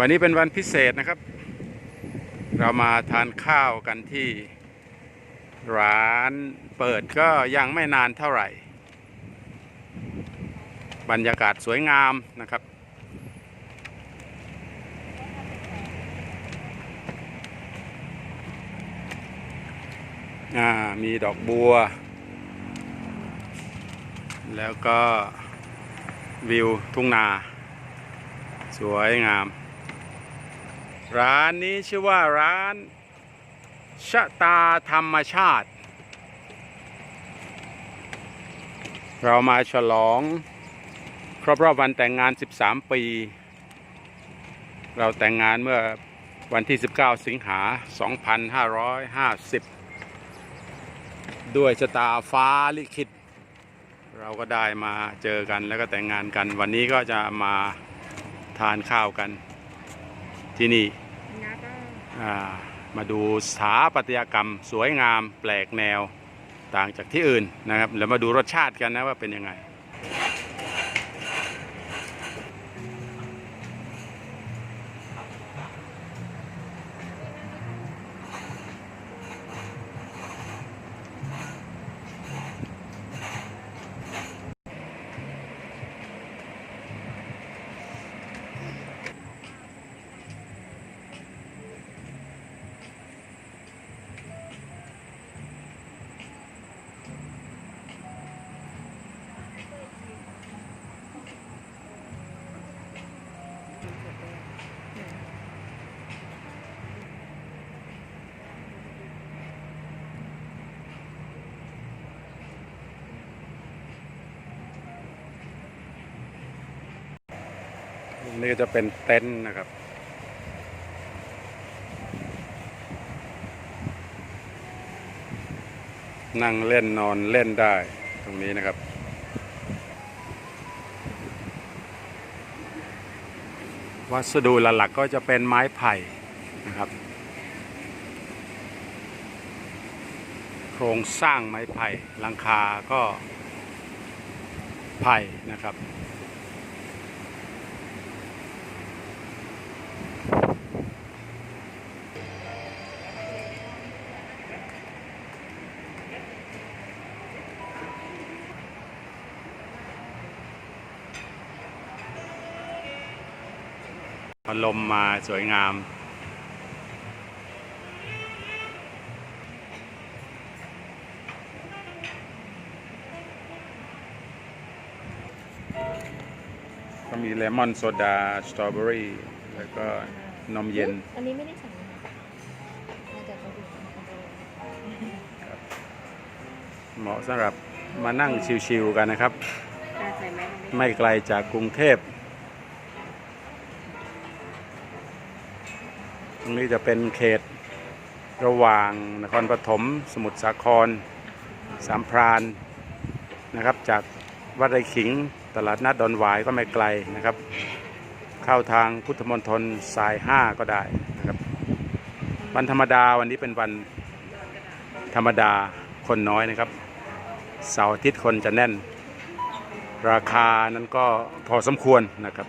วันนี้เป็นวันพิเศษนะครับ เรามาทานข้าวกันที่ร้านเปิดก็ยังไม่นานเท่าไหร่ บรรยากาศสวยงามนะครับอ่ามีดอกบัว แล้วก็วิวทุ่งนา สวยงาม ร้านนี้ชื่อว่าร้าน ชะตาธรรมชาติ เรามาฉลอง ครบรอบวันแต่งงาน 13 ปี เราแต่งงานเมื่อวันที่ 19 สิงหา 2550 ด้วยชะตาฟ้าลิขิต เราก็ได้มาเจอกันแล้วก็แต่งงานกัน วันนี้ก็จะมาทานข้าวกัน ที่นี่นะก็อ่ามาดูสถาปัตยกรรม สวยงามแปลกแนวต่างจากที่อื่นนะครับแล้วมาดูรสชาติกันนะว่าเป็นยังไง นี่ก็จะเป็นเต็นท์นะครับ นั่งเล่นนอนเล่นได้ตรงนี้นะครับ วัสดุหลักๆก็จะเป็นไม้ไผ่นะครับ โครงสร้างไม้ไผ่หลังคาก็ไผ่นะครับ พัดลมมาสวยงาม ก็มีเลมอนโซดา สตรอเบอรี่ แล้วก็นมเย็น อันนี้ไม่ได้สั่งนะคะน่าจะเขาดูเขาดูเหมาะสำหรับมานั่งชิวๆกันนะครับตาใส่ไหมไม่ไกลจากกรุงเทพ ตรงนี้จะเป็นเขตระหว่างนครปฐมสมุทรสาครสามพรานนะครับ จากวัดไร่ขิงตลาดนัดดอนหวายก็ไม่ไกลนะครับ เข้าทางพุทธมณฑลสาย 5 ก็ได้นะครับวันธรรมดาวันนี้เป็นวันธรรมดาคนน้อยนะครับเสาร์อาทิตย์คนจะแน่น ราคานั้นก็พอสมควรนะครับ